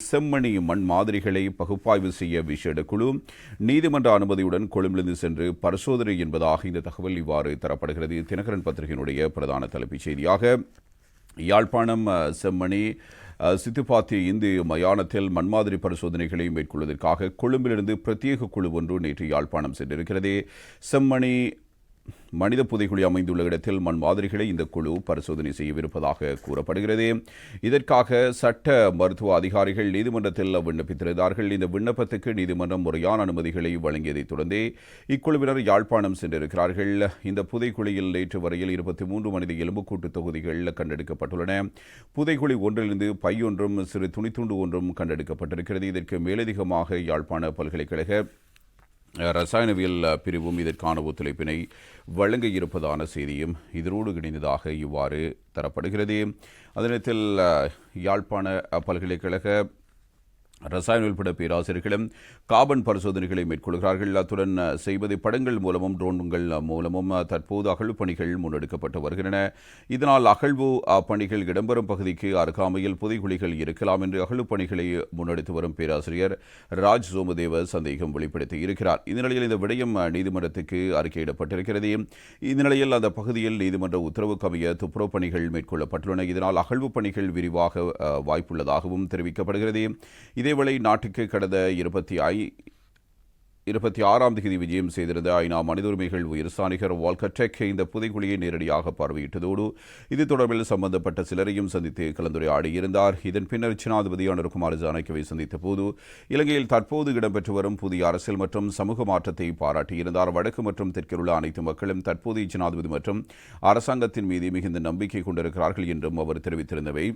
செம்மணி மண் மாதிரிகளை பகுப்பாய்வு செய்ய விசேட குழு நீதிமன்ற அனுமதியுடன் கொழும்பிலிருந்து சென்று பரிசோதனை என்பதாக இந்த தகவல் இவ்வாறு தரப்படுகிறது. தினகரன் பத்திரிகையினுடைய பிரதான தலைப்புச் செய்தியாக யாழ்ப்பாணம் செம்மணி சித்துப்பாத்தி இந்து மயானத்தில் மண்மாதிரி பரிசோதனைகளை மேற்கொள்வதற்காக கொழும்பிலிருந்து பிரத்யேக குழு ஒன்று நேற்று யாழ்ப்பாணம் சென்றிருக்கிறது. செம்மணி மனித புதைகுழி அமைந்துள்ள இடத்தில் மண் மாதிரிகளை இந்த குழு பரிசோதனை செய்யவிருப்பதாக கூறப்படுகிறது. இதற்காக சட்ட மருத்துவ அதிகாரிகள் நீதிமன்றத்தில் விண்ணப்பித்திருந்தார்கள். இந்த விண்ணப்பத்துக்கு நீதிமன்றம் முறையான அனுமதிகளை வழங்கியதைத் தொடர்ந்தே இக்குழுவினர் யாழ்ப்பாணம் சென்றிருக்கிறார்கள். இந்த புதைக்குழியில் நேற்று வரையில் இருபத்தி மூன்று மனித எலும்புக்கூட்டு தொகுதிகள் கண்டெடுக்கப்பட்டுள்ளன. புதைக்குழி ஒன்றிலிருந்து பையொன்றும் சிறு துணித்துண்டு ஒன்றும் கண்டெடுக்கப்பட்டிருக்கிறது. இதற்கு மேலதிகமாக யாழ்ப்பாண பல்கலைக்கழக ரசாயனவியல் பிரிவும் இதற்கான ஒத்துழைப்பினை வழங்க இருப்பதான செய்தியும் இதனோடு இணைந்ததாக இவ்வாறு தரப்படுகிறது. அதே நேரத்தில் யாழ்ப்பாண பல்கலைக்கழக ரசாயன உள்பட பேராசிரியர்களும் கார்பன் பரிசோதனைகளை மேற்கொள்கிறார்கள். அத்துடன் செய்வது படங்கள் மூலமும் ட்ரோன்கள் மூலமும் தற்போது அகழ்வு பணிகள் முன்னெடுக்கப்பட்டு வருகின்றன. இதனால் அகழ்வு பணிகள் இடம்பெறும் பகுதிக்கு அருகாமையில் புதைகுழிகள் இருக்கலாம் என்று அகழ்வு பணிகளை முன்னெடுத்து வரும் பேராசிரியர் ராஜ் சோமதேவ சந்தேகம் வெளிப்படுத்தி இருக்கிறார். இந்த நிலையில் இந்த விடயம் நீதிமன்றத்துக்கு அறிக்கையிடப்பட்டிருக்கிறது. இந்த நிலையில் அந்த பகுதியில் நீதிமன்ற உத்தரவு கவிய துப்புரவு பணிகள் மேற்கொள்ளப்பட்டுள்ளன. இதனால் அகழ்வு பணிகள் விரிவாக வாய்ப்புள்ளதாகவும் தெரிவிக்கப்படுகிறது. இதேவேளை நாட்டுக்கு கடந்த இருபத்தி ஐ இருபத்தி ஆறாம் தேதி விஜயம் செய்திருந்த ஐநா மனித உரிமைகள் உயர்ஸ்தானிகர் வால்கர் இந்த புதைக்குழியை நேரடியாக பார்வையிட்டதோடு இது தொடர்பில் சம்பந்தப்பட்ட சிலரையும் சந்தித்து கலந்துரையாடியிருந்தார் இதன் பின்னர் ஜனாதிபதி அனுர்குமார் ஜானகிவை சந்தித்த போது இலங்கையில் தற்போது இடம்பெற்று வரும் புதிய அரசியல் மற்றும் சமூக மாற்றத்தை பாராட்டியிருந்தார் வடக்கு மற்றும் தெற்கில் உள்ள அனைத்து மக்களும் தற்போதைய ஜனாதிபதி மற்றும் அரசாங்கத்தின் மீது மிகுந்த நம்பிக்கை கொண்டிருக்கிறார்கள் என்றும் அவர் தெரிவித்திருந்தவை.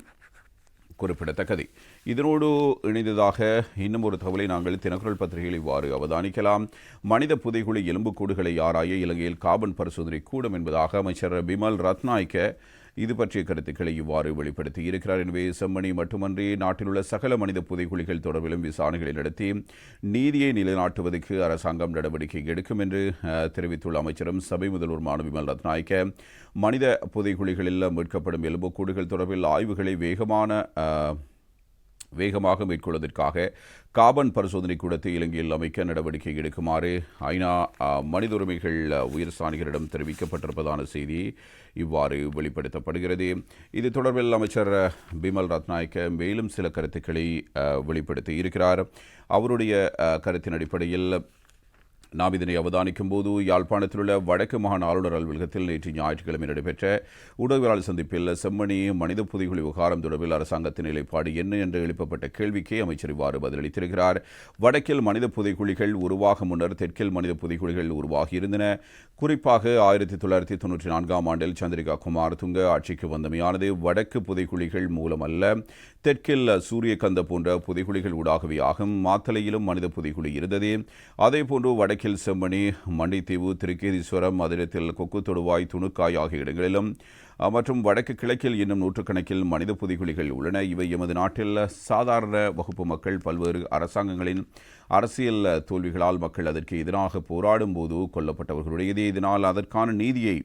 குறிப்பிடத்தக்கது. இதனோடு இணைந்ததாக இன்னும் ஒரு தகவலை நாங்கள் தினக்குரல் பத்திரிகையில் இவ்வாறு அவதானிக்கலாம். மனித புதைகுழி எலும்புக்கூடுகளை ஆராய இலங்கையில் கார்பன் பரிசோதனை கூடும் என்பதாக அமைச்சர் பிமல் ரத்நாயக்க இது பற்றிய கருத்துக்களை இவ்வாறு வெளிப்படுத்தி இருக்கிறார். எனவே செம்மணி மட்டுமன்றி நாட்டில் உள்ள சகல மனித புதைகுழிகள் தொடர்பிலும் விசாரணைகளை நடத்தி நீதியை நிலைநாட்டுவதற்கு அரசாங்கம் நடவடிக்கை எடுக்கும் என்று தெரிவித்துள்ள அமைச்சரும் சபை முதல்வர் மாணவிமல் ரத்நாயக்க மனித புதைகுழிகளில் மீட்கப்படும் எலும்புக்கூடுகள் தொடர்பில் ஆய்வுகளை வேகமான வேகமாக மேற்கொள்வதற்காக காபன் பரிசோதனை கூடத்தை இலங்கையில் அமைக்க நடவடிக்கை எடுக்குமாறு ஐநா மனித உரிமைகள் உயர் சாணிகளிடம் தெரிவிக்கப்பட்டிருப்பதான செய்தி இவ்வாறு வெளிப்படுத்தப்படுகிறது. இது தொடர்பில் அமைச்சர் பிமல் ரத்நாயக்க மேலும் சில கருத்துக்களை வெளிப்படுத்தி இருக்கிறார். அவருடைய கருத்தின் அடிப்படையில் நாம் இதனை அவதானிக்கும் போது யாழ்ப்பாணத்தில் உள்ள வடக்கு மாகாண ஆளுநர் அலுவலகத்தில் நேற்று ஞாயிற்றுக்கிழமை நடைபெற்ற ஊடகவியலாளர் சந்திப்பில் செம்மணி மனித புதைகுழி விவகாரம் தொடர்பில் அரசாங்கத்தின் நிலைப்பாடு என்ன என்று எழுப்பப்பட்ட கேள்விக்கே அமைச்சர் இவ்வாறு பதிலளித்திருக்கிறார். வடக்கில் மனித புதைகுழிகள் உருவாக முன்னர் தெற்கில் மனித புதைகுழிகள் உருவாகியிருந்தன குறிப்பாக ஆயிரத்தி தொள்ளாயிரத்தி தொன்னூற்றி நான்காம் ஆண்டில் சந்திரிகா குமார் துங்க ஆட்சிக்கு வந்தமையானது வடக்கு புதைகுழிகள் மூலமல்ல. தெற்கில் சூரியகந்த போன்ற புதைகுழிகள் ஊடாகவே ஆகும். மாத்தலையிலும் மனித புதைகுழி இருந்தது. அதேபோன்று வடக்கில் செம்மணி மண்டித்தீவு திருக்கேதீஸ்வரம் மதுரத்தில் கொக்கு தொடுவாய் துணுக்காய் ஆகிய இடங்களிலும் மற்றும் வடக்கு கிழக்கில் இன்னும் நூற்றுக்கணக்கில் மனித புதைகுழிகள் உள்ளன. இவை எமது நாட்டில் சாதாரண வகுப்பு மக்கள் பல்வேறு அரசாங்கங்களின் அரசியல் தோல்விகளால் மக்கள் அதற்கு எதிராக போராடும் போது கொல்லப்பட்டவர்களுடையதே. இதனால் அதற்கான நீதியை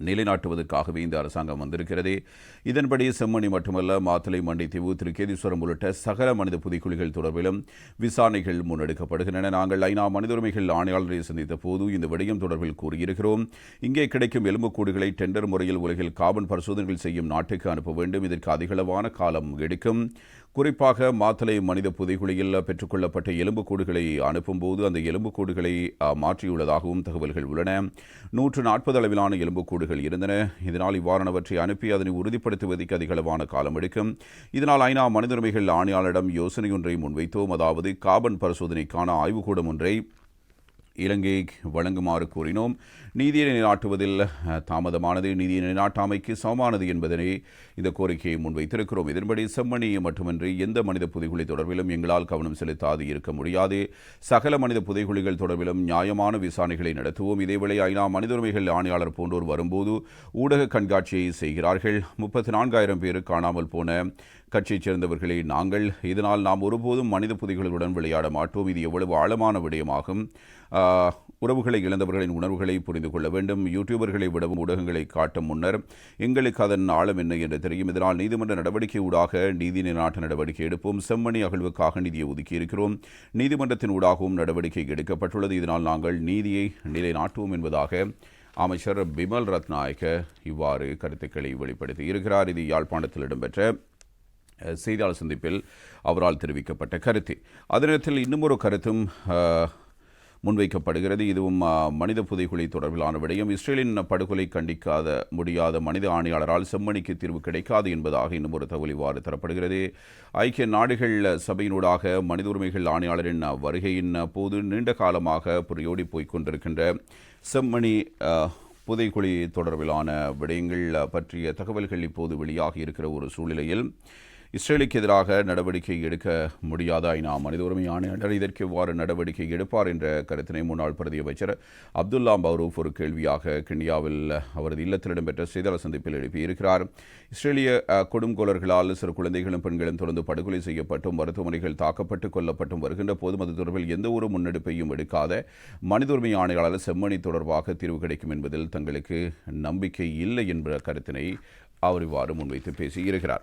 நிலைநாட்டுவதற்காகவே இந்த அரசாங்கம் வந்திருக்கிறது. இதன்படி செம்மணி மட்டுமல்ல மாத்தளை மண்டித்தீவு திருக்கேதீஸ்வரம் உள்ளிட்ட சகல மனித புதைக்குழிகள் தொடர்பிலும் விசாரணைகள் முன்னெடுக்கப்படுகின்றன. நாங்கள் ஐநா மனித உரிமைகள் ஆணையாளரை சந்தித்த போது இந்த விடயம் தொடர்பில் கூறியிருக்கிறோம். இங்கே கிடைக்கும் எலும்புக்கூடுகளை டெண்டர் முறையில் உலகில் கார்பன் பரிசோதனைகள் செய்யும் நாட்டுக்கு அனுப்ப வேண்டும். இதற்கு அதிகளவான காலம் எடுக்கும். குறிப்பாக மாத்தளை மனித புதைகுழியில் பெற்றுக்கொள்ளப்பட்ட எலும்புக்கூடுகளை அனுப்பும்போது அந்த எலும்புக்கூடுகளை மாற்றியுள்ளதாகவும் தகவல்கள் உள்ளன. நூற்று நாற்பது அளவிலான எலும்புக்கூடுகள் இருந்தன. இதனால் இவ்வாறானவற்றை அனுப்பி அதனை உறுதிப்படுத்துவதற்கு அதிகளவான காலம் எடுக்கும். இதனால் ஐநா மனித உரிமைகள் ஆணையாளரிடம் யோசனை ஒன்றை முன்வைத்தோம். அதாவது கார்பன் பரிசோதனைக்கான ஆய்வுக்கூடம் ஒன்றை இலங்கை வழங்குமாறு கூறினோம். நீதியை நிலைநாட்டுவதில் தாமதமானது. நீதியை நிலைநாட்டாமைக்கு சமமானது என்பதனை இந்த கோரிக்கையை முன்வைத்திருக்கிறோம். இதன்படி செம்மணி மட்டுமின்றி எந்த மனித புதைகுழி தொடர்பிலும் எங்களால் கவனம் செலுத்தாது இருக்க முடியாது. சகல மனித புதைகுழிகள் தொடர்பிலும் நியாயமான விசாரணைகளை நடத்துவோம். இதேவேளை ஐநா மனித உரிமைகள் ஆணையாளர் போன்றோர் வரும்போது ஊடக கண்காட்சியை செய்கிறார்கள். முப்பத்தி நான்காயிரம் பேர் காணாமல் போன கட்சியைச் சேர்ந்தவர்களே நாங்கள். இதனால் நாம் ஒருபோதும் மனித புதைகளுடன் விளையாட மாட்டோம். இது எவ்வளவு ஆழமான விடயமாகும். உறவுகளை இழந்தவர்களின் உணர்வுகளை புரிந்து கொள்ள வேண்டும். யூடியூபர்களை விடவும் ஊடகங்களை காட்டும் முன்னர் எங்களுக்கு அதன் ஆழம் என்ன என்று தெரியும். இதனால் நீதிமன்ற நடவடிக்கை ஊடாக நீதி நிலைநாட்ட நடவடிக்கை எடுப்போம். செம்மணி அகழ்வுக்காக நிதியை ஒதுக்கி இருக்கிறோம். நீதிமன்றத்தின் ஊடாகவும் நடவடிக்கை எடுக்கப்பட்டுள்ளது. இதனால் நாங்கள் நீதியை நிலைநாட்டுவோம் என்பதாக அமைச்சர் பிமல் ரத்நாயக்க இவ்வாறு கருத்துக்களை வெளிப்படுத்தி இருக்கிறார். இது யாழ்ப்பாணத்தில் இடம்பெற்ற செய்தியாளர் சந்திப்பில் அவரால் தெரிவிக்கப்பட்ட கருத்து. அதே நேரத்தில் இன்னும் ஒரு கருத்தும் முன்வைக்கப்படுகிறது. இதுவும் மனித புதைகுழி தொடர்பிலான விடயம். இஸ்ரேலின் படுகொலை கண்டிக்காத முடியாத மனித ஆணையாளரால் செம்மணிக்கு தீர்வு கிடைக்காது என்பதாக இன்னும் ஒரு தகவல் இவ்வாறு தரப்படுகிறது. ஐக்கிய நாடுகள் சபையினூடாக மனித உரிமைகள் ஆணையாளரின் வருகையின் போது நீண்ட காலமாக புரியோடி போய்க் கொண்டிருக்கின்ற செம்மணி புதைகுழி தொடர்பிலான விடயங்கள் பற்றிய தகவல்கள் இப்போது வெளியாகி இருக்கிற ஒரு சூழ்நிலையில் இஸ்ரேலுக்கு எதிராக நடவடிக்கை எடுக்க முடியாதா? ஐநா மனித உரிமை ஆணையாளர் இதற்கு எவ்வாறு நடவடிக்கை எடுப்பார் என்ற கருத்தினை முன்னாள் பிரதி அமைச்சர் அப்துல்லா பௌரூப் ஒரு கேள்வியாக கிண்டியாவில் அவரது இல்லத்தில் இடம்பெற்ற செய்தியாளர் சந்திப்பில் எழுப்பியிருக்கிறார். இஸ்ரேலிய கொடுங்கோலர்களால் சிறு குழந்தைகளும் பெண்களும் தொடர்ந்து படுகொலை செய்யப்பட்டும் மருத்துவமனைகள் தாக்கப்பட்டு கொல்லப்பட்டும் வருகின்ற போதும் அது தொடர்பில் எந்த ஒரு முன்னெடுப்பையும் எடுக்காத மனித உரிமை ஆணையாளர் செம்மணி தொடர்பாக தீர்வு கிடைக்கும் என்பதில் தங்களுக்கு நம்பிக்கை இல்லை என்ற கருத்தினை அவர் இவ்வாறு முன்வைத்து பேசியிருக்கிறார்.